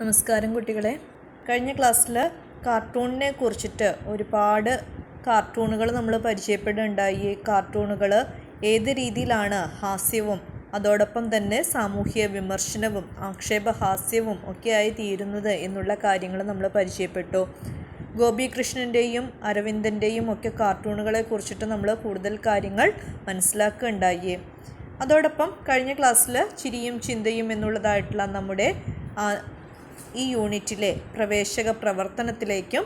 നമസ്കാരം കുട്ടികളെ. കഴിഞ്ഞ ക്ലാസ്സിൽ കാർട്ടൂണിനെ കുറിച്ചിട്ട് ഒരുപാട് കാർട്ടൂണുകൾ നമ്മൾ പരിചയപ്പെടുകയുണ്ടായി കാർട്ടൂണുകൾ ഏത് രീതിയിലാണ് ഹാസ്യവും അതോടൊപ്പം തന്നെ സാമൂഹ്യ വിമർശനവും ആക്ഷേപഹാസ്യവും ഒക്കെയായി തീരുന്നത് എന്നുള്ള കാര്യങ്ങൾ നമ്മൾ പരിചയപ്പെട്ടു. ഗോപികൃഷ്ണന്റെയും അരവിന്ദന്റെയും ഒക്കെ കാർട്ടൂണുകളെ കുറിച്ചിട്ട് നമ്മൾ കൂടുതൽ കാര്യങ്ങൾ മനസ്സിലാക്കുകയുണ്ടായി. അതോടൊപ്പം കഴിഞ്ഞ ക്ലാസ്സിൽ ചിരിയും ചിന്തയും എന്നുള്ളതായിട്ടുള്ള നമ്മുടെ ഈ യൂണിറ്റിലെ പ്രവേശക പ്രവർത്തനത്തിലേക്കും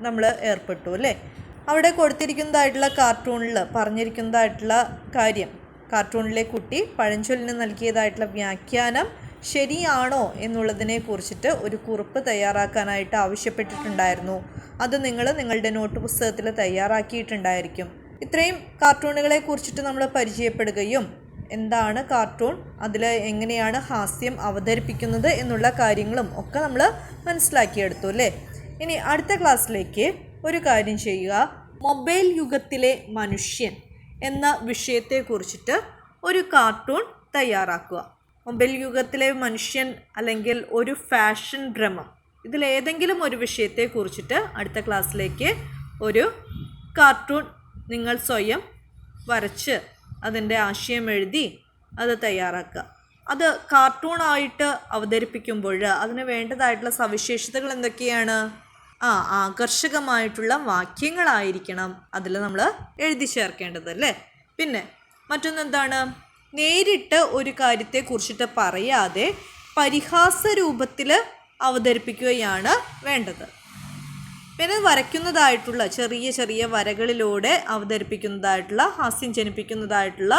നമ്മൾ ഏർപ്പെട്ടു അല്ലേ? അവിടെ കൊടുത്തിരിക്കുന്നതായിട്ടുള്ള കാർട്ടൂണിൽ പറഞ്ഞിരിക്കുന്നതായിട്ടുള്ള കാര്യം കാർട്ടൂണിലെ കുട്ടി പഴഞ്ചൊല്ലിന് നൽകിയതായിട്ടുള്ള വ്യാഖ്യാനം ശരിയാണോ എന്നുള്ളതിനെ കുറിച്ചിട്ട് ഒരു കുറിപ്പ് തയ്യാറാക്കാനായിട്ട് ആവശ്യപ്പെട്ടിട്ടുണ്ടായിരുന്നു. അത് നിങ്ങൾ നിങ്ങളുടെ നോട്ട് പുസ്തകത്തിൽ തയ്യാറാക്കിയിട്ടുണ്ടായിരിക്കും. ഇത്രയും കാർട്ടൂണുകളെ കുറിച്ചിട്ട് നമ്മൾ പരിചയപ്പെടുകയും എന്താണ് കാർട്ടൂൺ അതിൽ എങ്ങനെയാണ് ഹാസ്യം അവതരിപ്പിക്കുന്നത് എന്നുള്ള കാര്യങ്ങളും ഒക്കെ നമ്മൾ മനസ്സിലാക്കിയെടുത്തു അല്ലേ? ഇനി അടുത്ത ക്ലാസ്സിലേക്ക് ഒരു കാര്യം ചെയ്യുക. മൊബൈൽ യുഗത്തിലെ മനുഷ്യൻ എന്ന വിഷയത്തെക്കുറിച്ചിട്ട് ഒരു കാർട്ടൂൺ തയ്യാറാക്കുക. മൊബൈൽ യുഗത്തിലെ മനുഷ്യൻ അല്ലെങ്കിൽ ഒരു ഫാഷൻ ഭ്രമം. ഇതിലേതെങ്കിലും ഒരു വിഷയത്തെക്കുറിച്ചിട്ട് അടുത്ത ക്ലാസ്സിലേക്ക് ഒരു കാർട്ടൂൺ നിങ്ങൾ സ്വയം വരച്ച് അതിന്റെ ആശയം എഴുതി അത് തയ്യാറാക്കുക. അത് കാർട്ടൂണായിട്ട് അവതരിപ്പിക്കുമ്പോൾ അതിന് വേണ്ടതായിട്ടുള്ള സവിശേഷതകൾ എന്തൊക്കെയാണ്? ആ ആകർഷകമായിട്ടുള്ള വാക്യങ്ങളായിരിക്കണം അതിൽ നമ്മൾ എഴുതി ചേർക്കേണ്ടത് അല്ലേ? പിന്നെ മറ്റൊന്നെന്താണ്? നേരിട്ട് ഒരു കാര്യത്തെക്കുറിച്ചിട്ട് പറയാതെ പരിഹാസ രൂപത്തിൽ അവതരിപ്പിക്കുകയാണ് വേണ്ടത്. പിന്നെ വരയ്ക്കുന്നതായിട്ടുള്ള ചെറിയ ചെറിയ വരകളിലൂടെ അവതരിപ്പിക്കുന്നതായിട്ടുള്ള ഹാസ്യം ജനിപ്പിക്കുന്നതായിട്ടുള്ള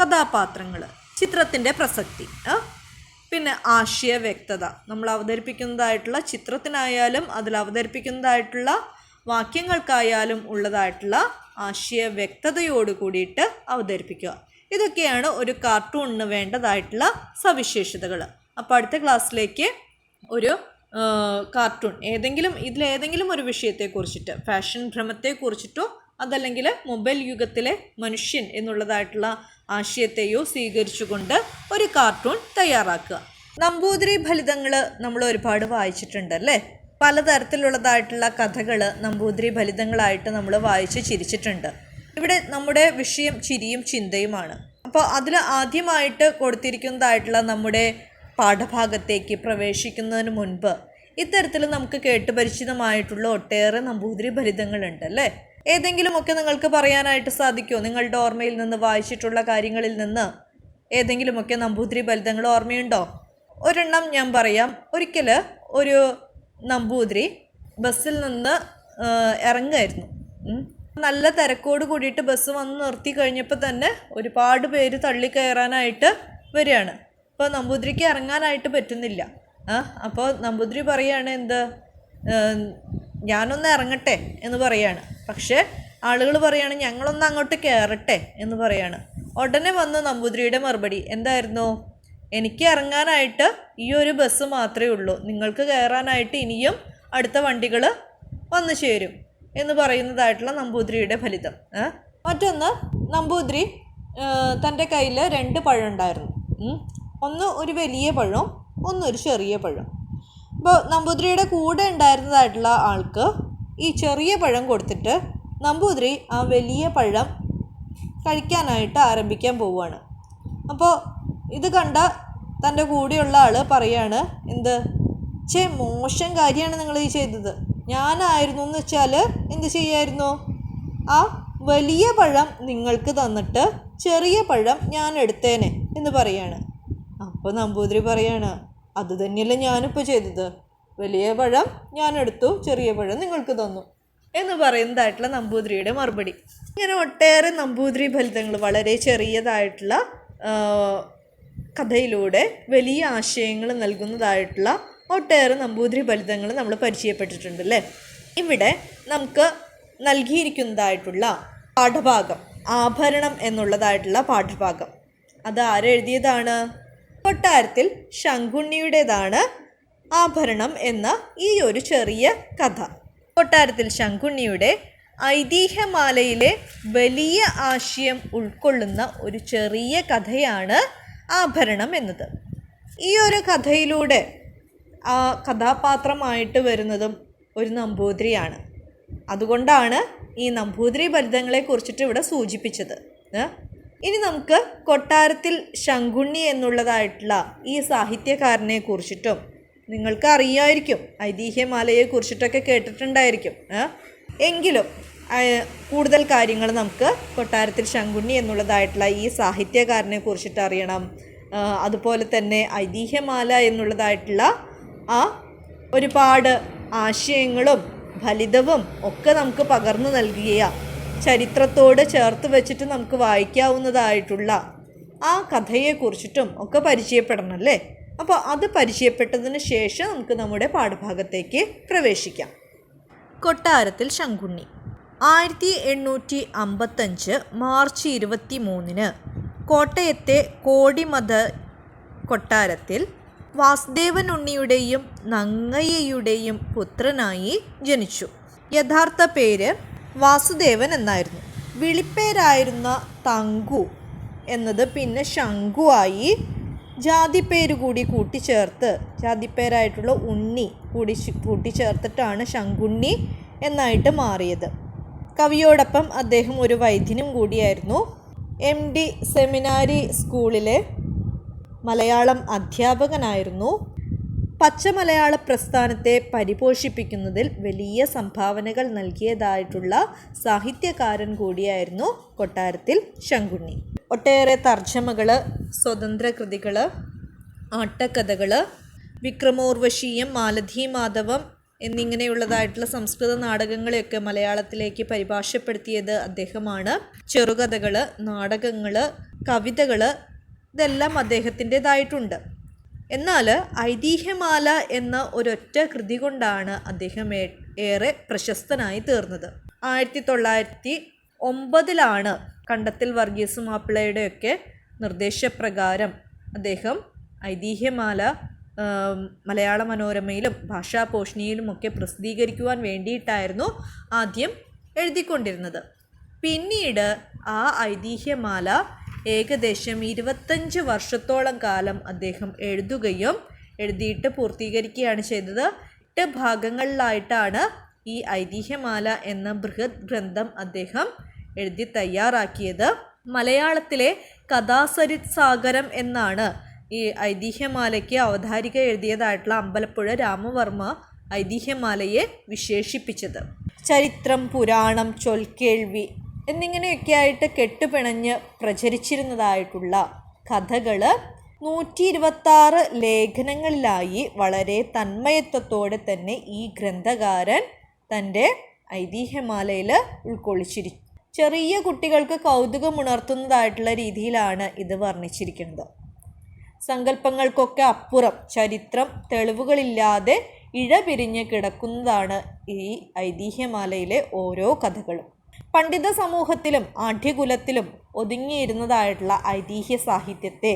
കഥാപാത്രങ്ങൾ. ചിത്രത്തിന്റെ പ്രസക്തി പിന്നെ ആശയ വ്യക്തത. നമ്മൾ അവതരിപ്പിക്കുന്നതായിട്ടുള്ള ചിത്രത്തിനായാലും അതിൽ അവതരിപ്പിക്കുന്നതായിട്ടുള്ള വാക്യങ്ങൾക്കായാലും ഉള്ളതായിട്ടുള്ള ആശയ വ്യക്തതയോട് കൂടിയിട്ട് അവതരിപ്പിക്കുക. ഇതൊക്കെയാണ് ഒരു കാർട്ടൂണിന് വേണ്ടതായിട്ടുള്ള സവിശേഷതകൾ. അപ്പോൾ അടുത്ത ക്ലാസ്സിലേക്ക് ഒരു കാർട്ടൂൺ ഏതെങ്കിലും ഇതിലേതെങ്കിലും ഒരു വിഷയത്തെക്കുറിച്ചിട്ട് ഫാഷൻ ഭ്രമത്തെക്കുറിച്ചിട്ടോ അതല്ലെങ്കിൽ മൊബൈൽ യുഗത്തിലെ മനുഷ്യൻ എന്നുള്ളതായിട്ടുള്ള ആശയത്തെയോ സ്വീകരിച്ചുകൊണ്ട് ഒരു കാർട്ടൂൺ തയ്യാറാക്കുക. നമ്പൂതിരി ഫലിതങ്ങൾ നമ്മൾ ഒരുപാട് വായിച്ചിട്ടുണ്ട് അല്ലേ പലതരത്തിലുള്ളതായിട്ടുള്ള കഥകൾ നമ്പൂതിരി ഫലിതങ്ങളായിട്ട് നമ്മൾ വായിച്ച് ചിരിച്ചിട്ടുണ്ട്. ഇവിടെ നമ്മുടെ വിഷയം ചിരിയും ചിന്തയുമാണ്. അപ്പോൾ അതിൽ ആദ്യമായിട്ട് കൊടുത്തിരിക്കുന്നതായിട്ടുള്ള നമ്മുടെ പാഠഭാഗത്തേക്ക് പ്രവേശിക്കുന്നതിന് മുൻപ് ഇത്തരത്തിൽ നമുക്ക് കേട്ടുപരിചിതമായിട്ടുള്ള ഒട്ടേറെ നമ്പൂതിരി ഫലിതങ്ങളുണ്ട് അല്ലേ? ഏതെങ്കിലുമൊക്കെ നിങ്ങൾക്ക് പറയാനായിട്ട് സാധിക്കുമോ? നിങ്ങളുടെ ഓർമ്മയിൽ നിന്ന് വായിച്ചിട്ടുള്ള കാര്യങ്ങളിൽ നിന്ന് ഏതെങ്കിലുമൊക്കെ നമ്പൂതിരി ഫലിതങ്ങൾ ഓർമ്മയുണ്ടോ? ഒരെണ്ണം ഞാൻ പറയാം. ഒരിക്കൽ ഒരു നമ്പൂതിരി ബസ്സിൽ നിന്ന് ഇറങ്ങുമായിരുന്നു നല്ല തിരക്കോട് കൂടിയിട്ട് ബസ് വന്ന് നിർത്തി കഴിഞ്ഞപ്പോൾ തന്നെ ഒരുപാട് പേര് തള്ളി കയറാനായിട്ട് വരികയാണ്. അപ്പോൾ നമ്പൂതിരിക്ക് ഇറങ്ങാനായിട്ട് പറ്റുന്നില്ല. ആ അപ്പോൾ നമ്പൂതിരി പറയാണ് എന്ത്? ഞാനൊന്ന് ഇറങ്ങട്ടെ എന്ന് പറയാണ്. പക്ഷേ ആളുകൾ പറയാണ് ഞങ്ങളൊന്ന് അങ്ങോട്ട് കയറട്ടെ എന്ന് പറയാണ്. ഉടനെ വന്ന് നമ്പൂതിരിയുടെ മറുപടി എന്തായിരുന്നു? എനിക്ക് ഇറങ്ങാനായിട്ട് ഈ ഒരു ബസ് മാത്രമേ ഉള്ളൂ. നിങ്ങൾക്ക് കയറാനായിട്ട് ഇനിയും അടുത്ത വണ്ടികൾ വന്നു ചേരും എന്ന് പറയുന്നതായിട്ടുള്ള നമ്പൂതിരിയുടെ ഫലിതം. മറ്റൊന്ന് നമ്പൂതിരി തന്റെ കയ്യിൽ രണ്ട് പഴം ഉണ്ടായിരുന്നു. ഒന്ന് ഒരു വലിയ പഴവും ഒന്നൊരു ചെറിയ പഴം അപ്പോൾ നമ്പൂതിരിയുടെ കൂടെ ഉണ്ടായിരുന്നതായിട്ടുള്ള ആൾക്ക് ഈ ചെറിയ പഴം കൊടുത്തിട്ട് നമ്പൂതിരി ആ വലിയ പഴം കഴിക്കാനായിട്ട് ആരംഭിക്കാൻ പോവുകയാണ്. അപ്പോൾ ഇത് കണ്ട തന്റെ കൂടെയുള്ള ആൾ പറയാണ് എന്ത്? ചേ മോശം കാര്യമാണ് നിങ്ങൾ ഈ ചെയ്തത്. ഞാനായിരുന്നു എന്ന് വെച്ചാൽ എന്ത് ചെയ്യായിരുന്നു? ആ വലിയ പഴം നിങ്ങൾക്ക് തന്നിട്ട് ചെറിയ പഴം ഞാൻ എടുത്തേനെ എന്ന് പറയാണ്. അപ്പോൾ നമ്പൂതിരി പറയാണ് അത് തന്നെയല്ലേ ഞാനിപ്പോൾ ചെയ്തത്. വലിയ പഴം ഞാൻ എടുത്തു ചെറിയ പഴം നിങ്ങൾക്ക് തന്നു. എന്ന് പറയുന്നതായിട്ടുള്ള നമ്പൂതിരിയുടെ മറുപടി. ഇങ്ങനെ ഒട്ടേറെ നമ്പൂതിരി ഫലിതങ്ങൾ വളരെ ചെറിയതായിട്ടുള്ള കഥയിലൂടെ വലിയ ആശയങ്ങൾ നൽകുന്നതായിട്ടുള്ള ഒട്ടേറെ നമ്പൂതിരി ഫലിതങ്ങൾ നമ്മൾ പരിചയപ്പെട്ടിട്ടുണ്ട് അല്ലേ? ഇവിടെ നമുക്ക് നൽകിയിരിക്കുന്നതായിട്ടുള്ള പാഠഭാഗം ആഭരണം എന്നുള്ളതായിട്ടുള്ള പാഠഭാഗം. അത് ആരെഴുതിയതാണ്? കൊട്ടാരത്തിൽ ശങ്കുണ്ണിയുടേതാണ് ആഭരണം എന്ന ഈ ഒരു ചെറിയ കഥ. കൊട്ടാരത്തിൽ ശങ്കുണ്ണിയുടെ ഐതിഹ്യമാലയിലെ വലിയ ആശയം ഉൾക്കൊള്ളുന്ന ഒരു ചെറിയ കഥയാണ് ആഭരണം എന്നത്. ഈ ഒരു കഥയിലൂടെ ആ കഥാപാത്രമായിട്ട് വരുന്നതും ഒരു നമ്പൂതിരിയാണ്. അതുകൊണ്ടാണ് ഈ നമ്പൂതിരി ഫലിതങ്ങളെ കുറിച്ചിട്ട് ഇവിടെ സൂചിപ്പിച്ചത്? ഇനി നമുക്ക് കൊട്ടാരത്തിൽ ശങ്കുണ്ണി എന്നുള്ളതായിട്ടുള്ള ഈ സാഹിത്യകാരനെ കുറിച്ചിട്ടും നിങ്ങൾക്ക് അറിയായിരിക്കും ഐതിഹ്യമാലയെ കുറിച്ചിട്ടൊക്കെ കേട്ടിട്ടുണ്ടായിരിക്കും എങ്കിലും കൂടുതൽ കാര്യങ്ങൾ നമുക്ക് കൊട്ടാരത്തിൽ ശങ്കുണ്ണി എന്നുള്ളതായിട്ടുള്ള ഈ സാഹിത്യകാരനെ കുറിച്ചിട്ട് അറിയണം. അതുപോലെ തന്നെ ഐതിഹ്യമാല എന്നുള്ളതായിട്ടുള്ള ആ ഒരുപാട് ആശയങ്ങളും ഫലിതവും ഒക്കെ നമുക്ക് പകർന്നു നൽകിയ ചരിത്രത്തോട് ചേർത്ത് വെച്ചിട്ട് നമുക്ക് വായിക്കാവുന്നതായിട്ടുള്ള ആ കഥയെക്കുറിച്ചിട്ടും ഒക്കെ പരിചയപ്പെടണം അല്ലേ അപ്പോൾ അത് പരിചയപ്പെട്ടതിന് ശേഷം നമുക്ക് നമ്മുടെ പാഠഭാഗത്തേക്ക് പ്രവേശിക്കാം. കൊട്ടാരത്തിൽ ശങ്കുണ്ണി. ആയിരത്തി എണ്ണൂറ്റി അമ്പത്തഞ്ച് മാർച്ച് ഇരുപത്തി മൂന്നിന് കോട്ടയത്തെ കോടിമത കൊട്ടാരത്തിൽ വാസുദേവൻ ഉണ്ണിയുടെയും നങ്ങയ്യയുടെയും പുത്രനായി ജനിച്ചു. യഥാർത്ഥ പേര് വാസുദേവൻ എന്നായിരുന്നു. വിളിപ്പേരായിരുന്ന തങ്കു എന്നത് പിന്നെ ശങ്കു ആയി ജാതിപ്പേര് കൂടി കൂട്ടിച്ചേർത്ത് ജാതിപ്പേരായിട്ടുള്ള ഉണ്ണി കൂടി കൂട്ടിച്ചേർത്തിട്ടാണ് ശങ്കുണ്ണി എന്നായിട്ട് മാറിയത്. കവിയോടൊപ്പം അദ്ദേഹം ഒരു വൈദ്യനും കൂടിയായിരുന്നു. എം ഡി സെമിനാരി സ്കൂളിലെ മലയാളം അധ്യാപകനായിരുന്നു. പച്ചമലയാള പ്രസ്ഥാനത്തെ പരിപോഷിപ്പിക്കുന്നതിൽ വലിയ സംഭാവനകൾ നൽകിയതായിട്ടുള്ള സാഹിത്യകാരൻ കൂടിയായിരുന്നു കൊട്ടാരത്തിൽ ശങ്കുണ്ണി. ഒട്ടേറെ തർജമകൾ സ്വതന്ത്ര കൃതികൾ ആട്ടക്കഥകൾ വിക്രമോർവശീയം മാലധി മാധവം എന്നിങ്ങനെയുള്ളതായിട്ടുള്ള സംസ്കൃത നാടകങ്ങളെയൊക്കെ മലയാളത്തിലേക്ക് പരിഭാഷപ്പെടുത്തിയത് അദ്ദേഹമാണ്. ചെറുകഥകൾ നാടകങ്ങൾ കവിതകൾ ഇതെല്ലാം അദ്ദേഹത്തിന്റെതായിട്ടുണ്ട്. എന്നാൽ ഐതിഹ്യമാല എന്ന ഒരൊറ്റ കൃതി കൊണ്ടാണ് അദ്ദേഹം ഏറെ പ്രശസ്തനായി തീർന്നത്. ആയിരത്തി തൊള്ളായിരത്തി ഒമ്പതിലാണ് കണ്ടത്തിൽ വർഗീസ് മാപ്പിളയുടെയൊക്കെ നിർദ്ദേശപ്രകാരം അദ്ദേഹം ഐതിഹ്യമാല മലയാള മനോരമയിലും ഭാഷാ പോഷണിയിലുമൊക്കെ പ്രസിദ്ധീകരിക്കുവാൻ വേണ്ടിയിട്ടായിരുന്നു ആദ്യം എഴുതിക്കൊണ്ടിരുന്നത്. പിന്നീട് ആ ഐതിഹ്യമാല ഏകദേശം ഇരുപത്തഞ്ച് വർഷത്തോളം കാലം അദ്ദേഹം എഴുതുകയും എഴുതിയിട്ട് പൂർത്തീകരിക്കുകയാണ് ചെയ്തത്. എട്ട് ഭാഗങ്ങളിലായിട്ടാണ് ഈ ഐതിഹ്യമാല എന്ന ബൃഹത് ഗ്രന്ഥം അദ്ദേഹം എഴുതി തയ്യാറാക്കിയത്. മലയാളത്തിലെ കഥാസരിത് സാഗരം എന്നാണ് ഈ ഐതിഹ്യമാലയ്ക്ക് അവതാരിക എഴുതിയതായിട്ടുള്ള അമ്പലപ്പുഴ രാമവർമ്മ ഐതിഹ്യമാലയെ വിശേഷിപ്പിച്ചത്. ചരിത്രം പുരാണം ചൊൽക്കേൾവി എന്നിങ്ങനെയൊക്കെ ആയിട്ട് കെട്ടുപിണഞ്ഞ് പ്രചരിച്ചിരുന്നതായിട്ടുള്ള കഥകൾ നൂറ്റി ഇരുപത്താറ് ലേഖനങ്ങളിലായി വളരെ തന്മയത്വത്തോടെ തന്നെ ഈ ഗ്രന്ഥകാരൻ തന്റെ ഐതിഹ്യമാലയിൽ ഉൾക്കൊള്ളിച്ചിരി ചെറിയ കുട്ടികൾക്ക് കൗതുകമുണർത്തുന്നതായിട്ടുള്ള രീതിയിലാണ് ഇത് വർണിച്ചിരിക്കുന്നത്. സങ്കല്പങ്ങൾക്കൊക്കെ അപ്പുറം ചരിത്രം തെളിവുകളില്ലാതെ ഇഴപിരിഞ്ഞ് കിടക്കുന്നതാണ് ഈ ഐതിഹ്യമാലയിലെ ഓരോ കഥകളും. പണ്ഡിത സമൂഹത്തിലും ആഢ്യകുലത്തിലും ഒതുങ്ങിയിരുന്നതായിട്ടുള്ള ഐതിഹ്യ സാഹിത്യത്തെ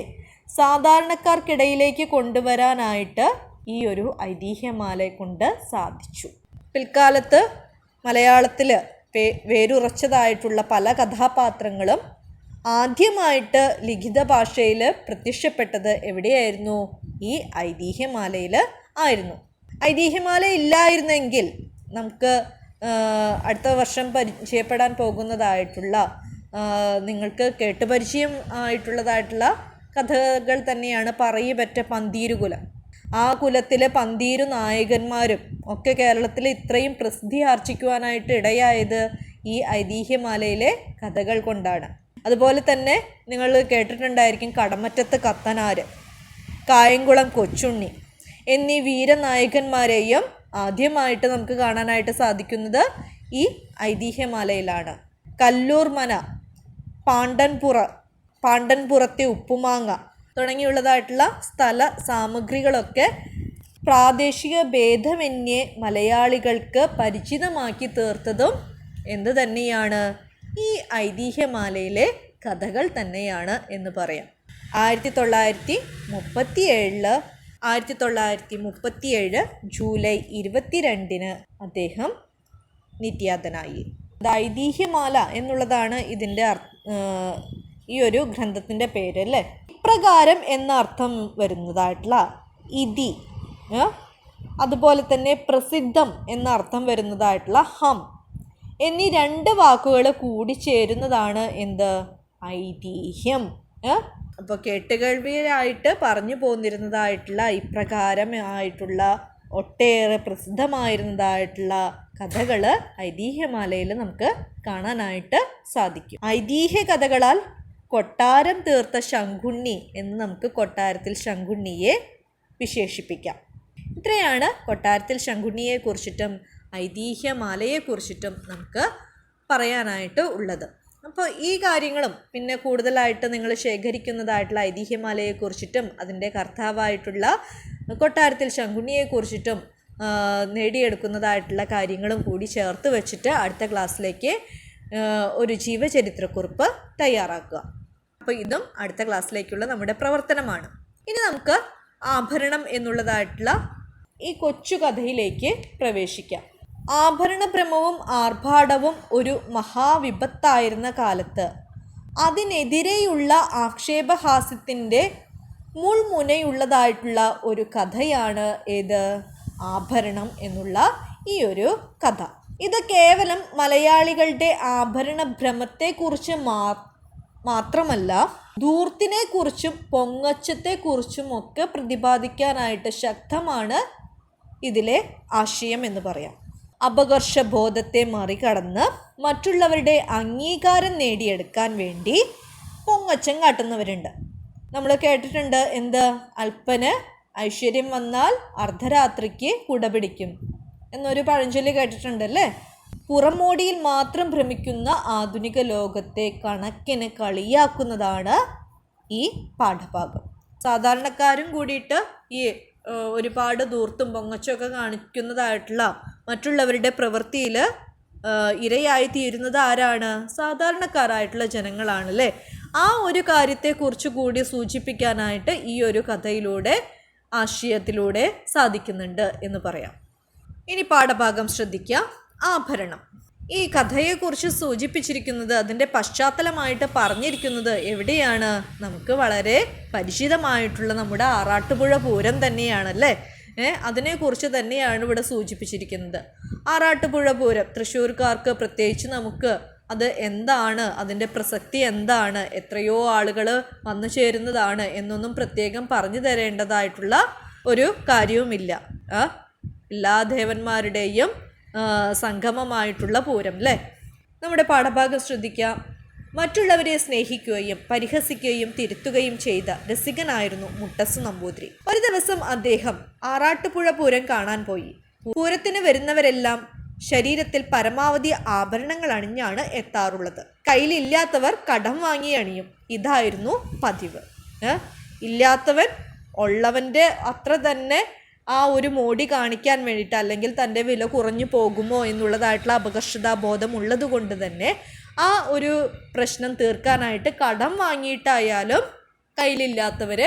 സാധാരണക്കാർക്കിടയിലേക്ക് കൊണ്ടുവരാനായിട്ട് ഈ ഒരു ഐതിഹ്യമാലയെ കൊണ്ട് സാധിച്ചു. പിൽക്കാലത്ത് മലയാളത്തിൽ വേരുറച്ചതായിട്ടുള്ള പല കഥാപാത്രങ്ങളും ആദ്യമായിട്ട് ലിഖിത ഭാഷയിൽ പ്രത്യക്ഷപ്പെട്ടത് എവിടെയായിരുന്നു? ഈ ഐതിഹ്യമാലയിൽ ആയിരുന്നു. ഐതിഹ്യമാല ഇല്ലായിരുന്നെങ്കിൽ നമുക്ക് അടുത്ത വർഷം പരിചയപ്പെടാൻ പോകുന്നതായിട്ടുള്ള നിങ്ങൾക്ക് നിങ്ങൾക്ക് കേട്ടുപരിചയം ആയിട്ടുള്ളതായിട്ടുള്ള കഥകൾ തന്നെയാണ് പറയിപെറ്റ പന്തീരു കുലം. ആ കുലത്തിലെ പന്തീരു നായകന്മാരും ഒക്കെ കേരളത്തിൽ ഇത്രയും പ്രസിദ്ധി ആർജിക്കുവാനായിട്ട് ഇടയായത് ഈ ഐതിഹ്യമാലയിലെ കഥകൾ കൊണ്ടാണ്. അതുപോലെ തന്നെ നിങ്ങൾ കേട്ടിട്ടുണ്ടായിരിക്കും കടമറ്റത്ത് കത്തനാര് കായംകുളം കൊച്ചുണ്ണി എന്നീ വീരനായകന്മാരെയും ആദ്യമായിട്ട് നമുക്ക് കാണാനായിട്ട് സാധിക്കുന്നത് ഈ ഐതിഹ്യമാലയിലാണ്. കല്ലൂർ മന പാണ്ഡൻപുറ പാണ്ഡൻപുറത്തെ ഉപ്പുമാങ്ങ തുടങ്ങിയുള്ളതായിട്ടുള്ള സ്ഥല സാമഗ്രികളൊക്കെ പ്രാദേശിക ഭേദമന്യേ മലയാളികൾക്ക് പരിചിതമാക്കി തീർത്തതും എന്ത് തന്നെയാണ്? ഈ ഐതിഹ്യമാലയിലെ കഥകൾ തന്നെയാണ് എന്ന് പറയാം. ആയിരത്തി തൊള്ളായിരത്തി മുപ്പത്തി ഏഴിൽ ആയിരത്തി തൊള്ളായിരത്തി മുപ്പത്തിയേഴ് ജൂലൈ ഇരുപത്തിരണ്ടിന് അദ്ദേഹം നിര്യാതനായി ഐതിഹ്യമാല എന്നുള്ളതാണ് ഇതിന്റെ ഈ ഒരു ഗ്രന്ഥത്തിന്റെ പേര് അല്ലേ? ഇപ്രകാരം എന്ന അർത്ഥം വരുന്നതായിട്ടുള്ള ഇതി അതുപോലെ തന്നെ പ്രസിദ്ധം എന്ന അർത്ഥം വരുന്നതായിട്ടുള്ള ഹം എന്നീ രണ്ട് വാക്കുകൾ കൂടി ചേരുന്നതാണ് എന്ത്? ഐതിഹ്യം അപ്പോൾ കേട്ടുകേൾവിയായിട്ട് പറഞ്ഞു പോന്നിരുന്നതായിട്ടുള്ള ഇപ്രകാരം ആയിട്ടുള്ള ഒട്ടേറെ പ്രസിദ്ധമായിരുന്നതായിട്ടുള്ള കഥകൾ ഐതിഹ്യമാലയിൽ നമുക്ക് കാണാനായിട്ട് സാധിക്കും. ഐതിഹ്യ കഥകളാൽ കൊട്ടാരം തീർത്ത ശങ്കുണ്ണി എന്ന് നമുക്ക് കൊട്ടാരത്തിൽ ശങ്കുണ്ണിയെ വിശേഷിപ്പിക്കാം. ഇത്രയാണ് കൊട്ടാരത്തിൽ ശങ്കുണ്ണിയെക്കുറിച്ചിട്ടും ഐതിഹ്യമാലയെക്കുറിച്ചിട്ടും നമുക്ക് പറയാനായിട്ട് ഉള്ളത്. അപ്പോൾ ഈ കാര്യങ്ങളും പിന്നെ കൂടുതലായിട്ട് നിങ്ങൾ ശേഖരിക്കുന്നതായിട്ടുള്ള ഐതിഹ്യമാലയെക്കുറിച്ചിട്ടും അതിന്റെ കർത്താവായിട്ടുള്ള കൊട്ടാരത്തിൽ ശങ്കുണ്ണിയെക്കുറിച്ചിട്ടും കുറിച്ചിട്ടും നേടിയെടുക്കുന്നതായിട്ടുള്ള കാര്യങ്ങളും കൂടി ചേർത്ത് വെച്ചിട്ട് അടുത്ത ക്ലാസ്സിലേക്ക് ഒരു ജീവചരിത്രക്കുറിപ്പ് തയ്യാറാക്കുക. അപ്പോൾ ഇതും അടുത്ത ക്ലാസ്സിലേക്കുള്ള നമ്മുടെ പ്രവർത്തനമാണ്. ഇനി നമുക്ക് ആഭരണം എന്നുള്ളതായിട്ടുള്ള ഈ കൊച്ചു കഥയിലേക്ക് പ്രവേശിക്കാം. ആഭരണഭ്രമവും ആർഭാടവും ഒരു മഹാവിപത്തായിരുന്ന കാലത്ത്. അതിനെതിരെയുള്ള ആക്ഷേപഹാസ്യത്തിന്റെ മുൾമുനയുള്ളതായിട്ടുള്ള ഒരു കഥയാണ് ഏത്? ആഭരണം എന്നുള്ള ഈ ഒരു കഥ. ഇത് കേവലം മലയാളികളുടെ ആഭരണ ഭ്രമത്തെക്കുറിച്ച് മാത്രമല്ല ധൂർത്തിനെക്കുറിച്ചും പൊങ്ങച്ചത്തെക്കുറിച്ചും ഒക്കെ പ്രതിപാദിക്കാനായിട്ട് ശക്തമാണ് ഇതിലെ ആശയം എന്ന് പറയാം. അപകർഷബോധത്തെ മറികടന്ന് മറ്റുള്ളവരുടെ അംഗീകാരം നേടിയെടുക്കാൻ വേണ്ടി പൊങ്ങച്ചം കാട്ടുന്നവരുണ്ട്. നമ്മൾ കേട്ടിട്ടുണ്ട് എന്ത്? അല്പന് ഐശ്വര്യം വന്നാൽ അർദ്ധരാത്രിക്ക് കുടപിടിക്കും എന്നൊരു പഴഞ്ചൊല്ലി കേട്ടിട്ടുണ്ടല്ലേ? പുറമോടിയിൽ മാത്രം ഭ്രമിക്കുന്ന ആധുനിക ലോകത്തെ കണക്കിന് കളിയാക്കുന്നതാണ് ഈ പാഠഭാഗം. സാധാരണക്കാരും കൂടിയിട്ട് ഈ ഒരുപാട് ദൂർത്തും പൊങ്ങച്ചൊക്കെ കാണിക്കുന്നതായിട്ടുള്ള മറ്റുള്ളവരുടെ പ്രവൃത്തിയിൽ ഇരയായി തീരുന്നത് ആരാണ്? സാധാരണക്കാരായിട്ടുള്ള ജനങ്ങളാണ് അല്ലേ ആ ഒരു കാര്യത്തെക്കുറിച്ച് കൂടി സൂചിപ്പിക്കാനായിട്ട് ഈ ഒരു കഥയിലൂടെ ആശയത്തിലൂടെ സാധിക്കുന്നുണ്ട് എന്ന് പറയാം. ഇനി പാഠഭാഗം ശ്രദ്ധിക്കുക ആഭരണം. ഈ കഥയെക്കുറിച്ച് സൂചിപ്പിച്ചിരിക്കുന്നത് അതിന്റെ പശ്ചാത്തലമായിട്ട് പറഞ്ഞിരിക്കുന്നത് എവിടെയാണ്? നമുക്ക് വളരെ പരിചിതമായിട്ടുള്ള നമ്മുടെ ആറാട്ടുപുഴ പൂരം തന്നെയാണല്ലേ? അതിനെക്കുറിച്ച് തന്നെയാണ് ഇവിടെ സൂചിപ്പിച്ചിരിക്കുന്നത്. ആറാട്ടുപുഴ പൂരം തൃശ്ശൂർക്കാർക്ക് പ്രത്യേകിച്ച് നമുക്ക് അത് എന്താണ് അതിന്റെ പ്രസക്തി എന്താണ് എത്രയോ ആളുകൾ വന്നു ചേരുന്നതാണ് എന്നൊന്നും പ്രത്യേകം പറഞ്ഞു തരേണ്ടതായിട്ടുള്ള ഒരു കാര്യവുമില്ല. എല്ലാ ദേവന്മാരുടെയും സംഗമമായിട്ടുള്ള പൂരം അല്ലേ? നമ്മുടെ പാഠഭാഗം ശ്രദ്ധിക്കാം. മറ്റുള്ളവരെ സ്നേഹിക്കുകയും പരിഹസിക്കുകയും തിരുത്തുകയും ചെയ്ത രസികനായിരുന്നു മുട്ടസ് നമ്പൂതിരി. ഒരു ദിവസം അദ്ദേഹം ആറാട്ടുപുഴ പൂരം കാണാൻ പോയി. പൂരത്തിന് വരുന്നവരെല്ലാം ശരീരത്തിൽ പരമാവധി ആഭരണങ്ങൾ അണിഞ്ഞാണ് എത്താറുള്ളത്. കയ്യിലില്ലാത്തവർ കടം വാങ്ങി അണിയും. ഇതായിരുന്നു പതിവ്. ഇല്ലാത്തവൻ ഉള്ളവന്റെ അത്ര തന്നെ ആ ഒരു മോടി കാണിക്കാൻ വേണ്ടിയിട്ട് അല്ലെങ്കിൽ തന്റെ വില കുറഞ്ഞു പോകുമോ എന്നുള്ളതായിട്ടുള്ള അപകർഷതാബോധം ഉള്ളത് കൊണ്ട് തന്നെ ആ ഒരു പ്രശ്നം തീർക്കാനായിട്ട് കടം വാങ്ങിയിട്ടായാലും കയ്യിലില്ലാത്തവർ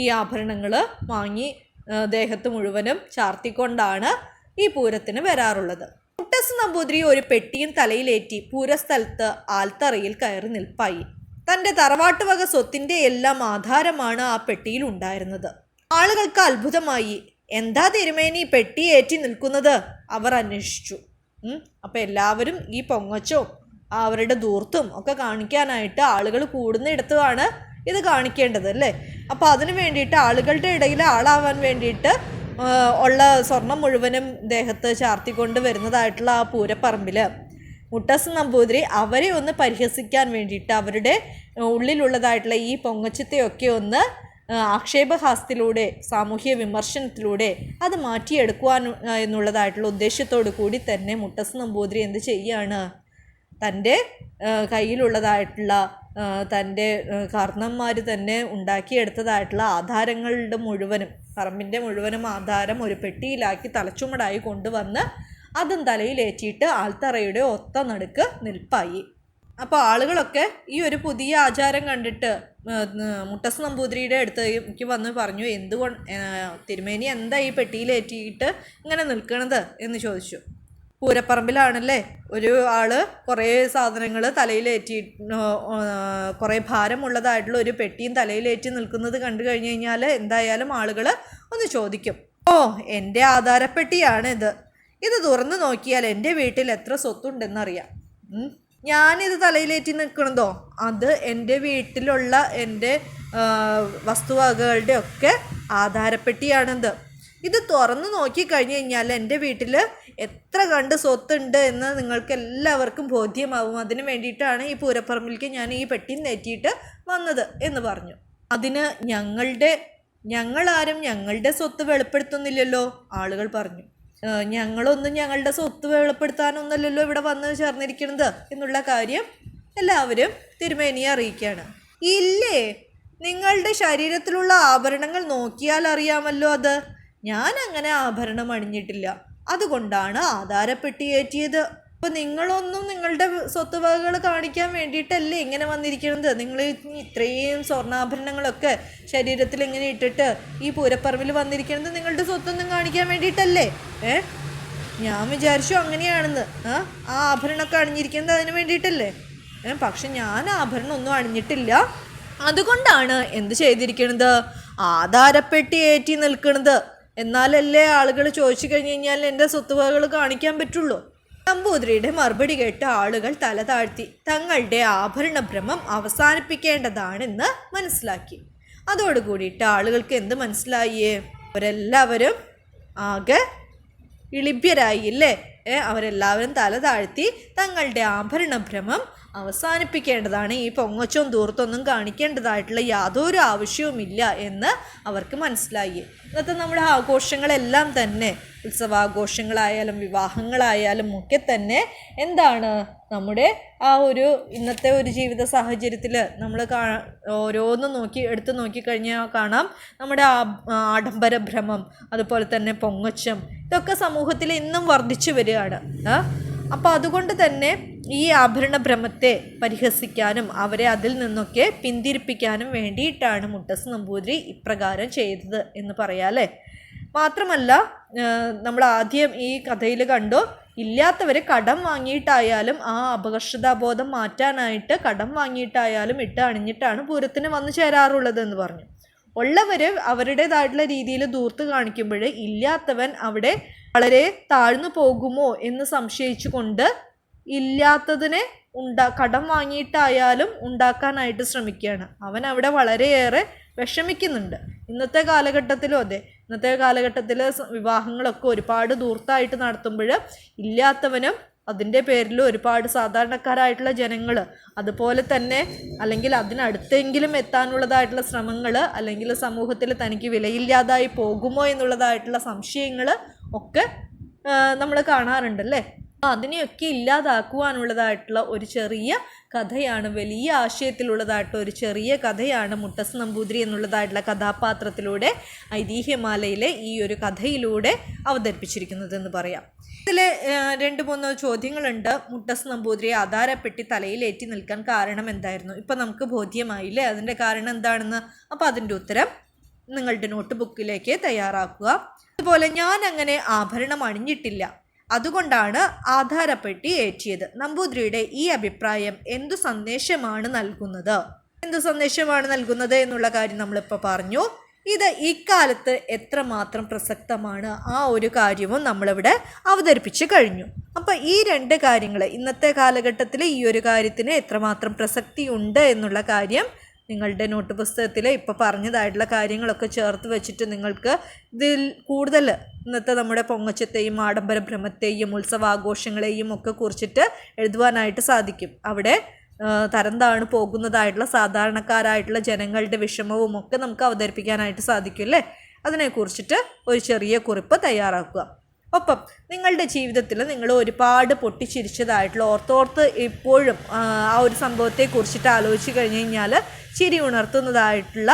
ഈ ആഭരണങ്ങൾ വാങ്ങി ദേഹത്ത് മുഴുവനും ചാർത്തിക്കൊണ്ടാണ് ഈ പൂരത്തിന് വരാറുള്ളത്. മുട്ടസ് നമ്പൂതിരി ഒരു പെട്ടിയും തലയിലേറ്റി പൂരസ്ഥലത്ത് ആൽത്തറയിൽ കയറി നിൽപ്പായി. തന്റെ തറവാട്ടുവക സ്വത്തിന്റെ എല്ലാം ആധാരമാണ് ആ പെട്ടിയിൽ ഉണ്ടായിരുന്നത്. ആളുകൾക്ക് അത്ഭുതമായി എന്താ തിരുമേനി പെട്ടി ഏറ്റി നിൽക്കുന്നത്? അവർ അന്വേഷിച്ചു. അപ്പം എല്ലാവരും ഈ പൊങ്ങച്ചവും അവരുടെ ദൂർത്തും ഒക്കെ കാണിക്കാനായിട്ട് ആളുകൾ കൂടുന്നിടത്തുമാണ് ഇത് കാണിക്കേണ്ടത് അല്ലേ? അപ്പോൾ അതിന് വേണ്ടിയിട്ട് ആളുകളുടെ ഇടയിൽ ആളാവാൻ വേണ്ടിയിട്ട് ഉള്ള സ്വർണം മുഴുവനും ദേഹത്ത് ചാർത്തിക്കൊണ്ട് വരുന്നതായിട്ടുള്ള ആ പൂരപ്പറമ്പിൽ മുട്ടസ് നമ്പൂതിരി അവരെ ഒന്ന് പരിഹസിക്കാൻ വേണ്ടിയിട്ട് അവരുടെ ഉള്ളിലുള്ളതായിട്ടുള്ള ഈ പൊങ്ങച്ചത്തെയൊക്കെ ഒന്ന് ആക്ഷേപഹാസ്യത്തിലൂടെ സാമൂഹ്യ വിമർശനത്തിലൂടെ അത് മാറ്റിയെടുക്കുവാൻ എന്നുള്ളതായിട്ടുള്ള ഉദ്ദേശത്തോടു കൂടി തന്നെ മുട്ടസ് നമ്പൂതിരി എന്ത് ചെയ്യുകയാണ് തന്റെ കയ്യിലുള്ളതായിട്ടുള്ള തന്റെ കർണന്മാർ തന്നെ ഉണ്ടാക്കിയെടുത്തതായിട്ടുള്ള ആധാരങ്ങളുടെ മുഴുവനും പറമ്പിന്റെ മുഴുവനും ആധാരം ഒരു പെട്ടിയിലാക്കി തലച്ചുമടായി കൊണ്ടുവന്ന് അതും തലയിലേറ്റിയിട്ട് ആൽത്തറയുടെ ഒത്ത നടുക്ക് നിൽപ്പായി. അപ്പോൾ ആളുകളൊക്കെ ഈ ഒരു പുതിയ ആചാരം കണ്ടിട്ട് മുട്ടസ് നമ്പൂതിരിയുടെ അടുത്തേക്ക് വന്ന് പറഞ്ഞു എന്തുകൊണ്ട് തിരുമേനി എന്താ ഈ പെട്ടിയിലേറ്റിയിട്ട് ഇങ്ങനെ നിൽക്കണത്? എന്ന് ചോദിച്ചു. പൂരപ്പറമ്പിലാണല്ലേ? ഒരു ആൾ കുറേ സാധനങ്ങൾ തലയിലേറ്റി കുറേ ഭാരമുള്ളതായിട്ടുള്ള ഒരു പെട്ടിയും തലയിലേറ്റി നിൽക്കുന്നത് കണ്ടു കഴിഞ്ഞു കഴിഞ്ഞാൽ എന്തായാലും ആളുകൾ ഒന്ന് ചോദിക്കും. ഓ എന്റെ ആധാരപ്പെട്ടിയാണ് ഇത്. ഇത് തുറന്നു നോക്കിയാൽ എന്റെ വീട്ടിൽ എത്ര സ്വത്തുണ്ടെന്നറിയാം. ഞാനിത് തലയിലേറ്റി നിൽക്കണതോ? അത് എന്റെ വീട്ടിലുള്ള എന്റെ വസ്തുവകകളുടെ ഒക്കെ ആധാരപ്പെട്ടിയാണിത്. ഇത് തുറന്നു നോക്കി കഴിഞ്ഞു കഴിഞ്ഞാൽ എന്റെ വീട്ടിൽ എത്ര കണ്ട് സ്വത്തുണ്ട് എന്ന് നിങ്ങൾക്ക് എല്ലാവർക്കും ബോധ്യമാവും. അതിന് വേണ്ടിയിട്ടാണ് ഈ പൂരപ്പറമ്പിലേക്ക് ഞാൻ ഈ പെട്ടി നേറ്റിയിട്ട് വന്നത് എന്ന് പറഞ്ഞു. അതിന് ഞങ്ങളുടെ ഞങ്ങളാരും ഞങ്ങളുടെ സ്വത്ത് വെളിപ്പെടുത്തുന്നില്ലല്ലോ ആളുകൾ പറഞ്ഞു. ഞങ്ങളൊന്നും ഞങ്ങളുടെ സ്വത്ത് വെളിപ്പെടുത്താനൊന്നല്ലല്ലോ ഇവിടെ വന്ന് ചേർന്നിരിക്കുന്നത് എന്നുള്ള കാര്യം എല്ലാവരും തിരുമേനിയെ അറിയിക്കുകയാണ്. ഇല്ലേ? നിങ്ങളുടെ ശരീരത്തിലുള്ള ആഭരണങ്ങൾ നോക്കിയാൽ അറിയാമല്ലോ അത്. ഞാൻ അങ്ങനെ ആഭരണം അണിഞ്ഞിട്ടില്ല. അതുകൊണ്ടാണ് ആധാരപ്പെട്ടി ഏറ്റിയത് അപ്പോൾ നിങ്ങളൊന്നും നിങ്ങളുടെ സ്വത്ത് വകകൾ കാണിക്കാൻ വേണ്ടിയിട്ടല്ലേ ഇങ്ങനെ വന്നിരിക്കുന്നത്? നിങ്ങൾ ഇത്രയും സ്വർണാഭരണങ്ങളൊക്കെ ശരീരത്തിൽ ഇങ്ങനെ ഇട്ടിട്ട് ഈ പൂരപ്പറമ്പിൽ വന്നിരിക്കുന്നത് നിങ്ങളുടെ സ്വത്തൊന്നും കാണിക്കാൻ വേണ്ടിയിട്ടല്ലേ? ഏ? ഞാൻ വിചാരിച്ചു അങ്ങനെയാണെന്ന്. ആ ആഭരണമൊക്കെ അണിഞ്ഞിരിക്കുന്നത് അതിന് വേണ്ടിയിട്ടല്ലേ? പക്ഷെ ഞാൻ ആഭരണം ഒന്നും അണിഞ്ഞിട്ടില്ല. അതുകൊണ്ടാണ് എന്ത് ചെയ്തിരിക്കുന്നത്? ആധാരപ്പെട്ടി ഏറ്റി നിൽക്കണത് എന്നാലല്ലേ ആളുകൾ ചോദിച്ചു കഴിഞ്ഞു കഴിഞ്ഞാൽ എന്റെ സ്വത്തുവകകൾ കാണിക്കാൻ പറ്റുള്ളൂ? നമ്പൂതിരിയുടെ മറുപടി കേട്ട് ആളുകൾ തല താഴ്ത്തി. തങ്ങളുടെ ആഭരണ ഭ്രമം അവസാനിപ്പിക്കേണ്ടതാണെന്ന് മനസ്സിലാക്കി. അതോട് അതോടുകൂടിയിട്ട് ആളുകൾക്ക് എന്ത് മനസ്സിലായിയേ? അവരെല്ലാവരും ആകെ ഇളിഭ്യരായി അല്ലേ അവരെല്ലാവരും തല താഴ്ത്തി തങ്ങളുടെ ആഭരണ ഭ്രമം അവസാനിപ്പിക്കേണ്ടതാണ്. ഈ പൊങ്ങച്ചവും ദൂർത്തൊന്നും കാണിക്കേണ്ടതായിട്ടുള്ള യാതൊരു ആവശ്യവുമില്ല എന്ന് അവർക്ക് മനസ്സിലായി. ഇന്നത്തെ നമ്മുടെ ആഘോഷങ്ങളെല്ലാം തന്നെ ഉത്സവാഘോഷങ്ങളായാലും വിവാഹങ്ങളായാലും ഒക്കെ തന്നെ എന്താണ് നമ്മുടെ ആ ഒരു ഇന്നത്തെ ഒരു ജീവിത സാഹചര്യത്തിൽ നമ്മൾ കാ ഓരോന്നും നോക്കി എടുത്തു നോക്കിക്കഴിഞ്ഞാൽ കാണാം. നമ്മുടെ ആ ആഡംബര ഭ്രമം അതുപോലെ തന്നെ പൊങ്ങച്ചം ഇതൊക്കെ സമൂഹത്തിൽ ഇന്നും വർദ്ധിച്ചു വരികയാണ്. അപ്പോൾ അതുകൊണ്ട് തന്നെ ഈ ആഭരണ ഭ്രമത്തെ പരിഹസിക്കാനും അവരെ അതിൽ നിന്നൊക്കെ പിന്തിരിപ്പിക്കാനും വേണ്ടിയിട്ടാണ് മുട്ടസ് നമ്പൂതിരി ഇപ്രകാരം ചെയ്തത് എന്ന് പറയാല്ലേ മാത്രമല്ല നമ്മൾ ആദ്യം ഈ കഥയിൽ കണ്ടു ഇല്ലാത്തവരെ കടം വാങ്ങിയിട്ടായാലും ആ അപകർഷതാബോധം മാറ്റാനായിട്ട് കടം വാങ്ങിയിട്ടായാലും ഇട്ട് അണിഞ്ഞിട്ടാണ് പൂരത്തിന് വന്നു ചേരാറുള്ളത് എന്ന് പറഞ്ഞു. ഉള്ളവർ അവരുടേതായിട്ടുള്ള രീതിയിൽ ദൂർത്ത് കാണിക്കുമ്പോൾ ഇല്ലാത്തവൻ അവിടെ വളരെ താഴ്ന്നു പോകുമോ എന്ന് സംശയിച്ചുകൊണ്ട് ഇല്ലാത്തതിനെ ഉണ്ടാ കടം വാങ്ങിയിട്ടായാലും ഉണ്ടാക്കാനായിട്ട് ശ്രമിക്കുകയാണ്. അവൻ അവിടെ വളരെയേറെ വിഷമിക്കുന്നുണ്ട്. ഇന്നത്തെ കാലഘട്ടത്തിലും അതെ. ഇന്നത്തെ കാലഘട്ടത്തിൽ വിവാഹങ്ങളൊക്കെ ഒരുപാട് ദൂർത്തായിട്ട് നടത്തുമ്പോൾ ഇല്ലാത്തവനും അതിന്റെ പേരിൽ ഒരുപാട് സാധാരണക്കാരായിട്ടുള്ള ജനങ്ങൾ അതുപോലെ തന്നെ അല്ലെങ്കിൽ അതിനടുത്തെങ്കിലും എത്താനുള്ളതായിട്ടുള്ള ശ്രമങ്ങൾ അല്ലെങ്കിൽ സമൂഹത്തിൽ തനിക്ക് വിലയില്ലാതായി പോകുമോ എന്നുള്ളതായിട്ടുള്ള സംശയങ്ങൾ ഒക്കെ നമ്മൾ കാണാറുണ്ടല്ലേ? അതിനെയൊക്കെ ഇല്ലാതാക്കുവാനുള്ളതായിട്ടുള്ള ഒരു ചെറിയ കഥയാണ് വലിയ ആശയത്തിലുള്ളതായിട്ടുള്ള ഒരു ചെറിയ കഥയാണ് മുട്ടസ് നമ്പൂതിരി എന്നുള്ളതായിട്ടുള്ള കഥാപാത്രത്തിലൂടെ ഐതിഹ്യമാലയിലെ ഈ ഒരു കഥയിലൂടെ അവതരിപ്പിച്ചിരിക്കുന്നത് എന്ന് പറയാം. ഇതിൽ രണ്ട് മൂന്ന് ചോദ്യങ്ങളുണ്ട്. മുട്ടസ് നമ്പൂതിരി ആധാരപ്പെട്ടി തലയിലേറ്റി നിൽക്കാൻ കാരണം എന്തായിരുന്നു? ഇപ്പം നമുക്ക് ബോധ്യമായില്ലേ? അതിന്റെ കാരണം എന്താണെന്ന്? അപ്പോൾ അതിന്റെ ഉത്തരം നിങ്ങളുടെ നോട്ട് ബുക്കിലേക്ക് തയ്യാറാക്കുക. അതുപോലെ ഞാൻ അങ്ങനെ ആഭരണം അണിഞ്ഞിട്ടില്ല. അതുകൊണ്ടാണ് ആധാരപ്പെട്ടി ഏറ്റിയത്. നമ്പൂതിരിയുടെ ഈ അഭിപ്രായം എന്തു സന്ദേശമാണ് നൽകുന്നത്? എന്തു സന്ദേശമാണ് നൽകുന്നത് എന്നുള്ള കാര്യം നമ്മളിപ്പോൾ പറഞ്ഞു. ഇത് ഇക്കാലത്ത് എത്രമാത്രം പ്രസക്തമാണ് ആ ഒരു കാര്യവും നമ്മളിവിടെ അവതരിപ്പിച്ച് കഴിഞ്ഞു. അപ്പോൾ ഈ രണ്ട് കാര്യങ്ങൾ ഇന്നത്തെ കാലഘട്ടത്തിൽ ഈ ഒരു കാര്യത്തിന് എത്രമാത്രം പ്രസക്തിയുണ്ട് എന്നുള്ള കാര്യം നിങ്ങളുടെ നോട്ട് പുസ്തകത്തിൽ ഇപ്പോൾ പറഞ്ഞതായിട്ടുള്ള കാര്യങ്ങളൊക്കെ ചേർത്ത് വെച്ചിട്ട് നിങ്ങൾക്ക് ഇതിൽ കൂടുതൽ ഇന്നത്തെ നമ്മുടെ പൊങ്ങച്ചത്തെയും ആഡംബര ഭ്രമത്തെയും ഉത്സവാഘോഷങ്ങളെയും ഒക്കെ കുറിച്ചിട്ട് എഴുതുവാനായിട്ട് സാധിക്കും. അവിടെ തരംതാണ് പോകുന്നതായിട്ടുള്ള സാധാരണക്കാരായിട്ടുള്ള ജനങ്ങളുടെ വിഷമവും ഒക്കെ നമുക്ക് അവതരിപ്പിക്കാനായിട്ട് സാധിക്കും അല്ലേ? അതിനെക്കുറിച്ചിട്ട് ഒരു ചെറിയ കുറിപ്പ് തയ്യാറാക്കുക. ഒപ്പം നിങ്ങളുടെ ജീവിതത്തിൽ നിങ്ങൾ ഒരുപാട് പൊട്ടിച്ചിരിച്ചതായിട്ടുള്ള ഓർത്തോർത്ത് ഇപ്പോഴും ആ, ഒരു സംഭവത്തെ കുറിച്ചിട്ട് ആലോചിച്ച് കഴിഞ്ഞ് കഴിഞ്ഞാൽ ചിരി ഉണർത്തുന്നതായിട്ടുള്ള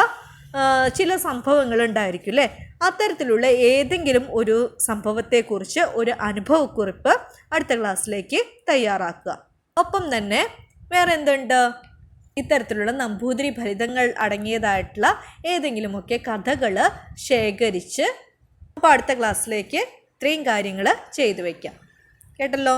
ചില സംഭവങ്ങൾ ഉണ്ടായിരിക്കും അല്ലേ? അത്തരത്തിലുള്ള ഏതെങ്കിലും ഒരു സംഭവത്തെക്കുറിച്ച് ഒരു അനുഭവക്കുറിപ്പ് അടുത്ത ക്ലാസ്സിലേക്ക് തയ്യാറാക്കുക. ഒപ്പം തന്നെ വേറെ എന്തുണ്ട്? ഇത്തരത്തിലുള്ള നമ്പൂതിരി ഫലിതങ്ങൾ അടങ്ങിയതായിട്ടുള്ള ഏതെങ്കിലുമൊക്കെ കഥകൾ ശേഖരിച്ച് അപ്പോൾ അടുത്ത ക്ലാസ്സിലേക്ക് ഇത്രയും കാര്യങ്ങൾ ചെയ്തു വയ്ക്കാം കേട്ടല്ലോ?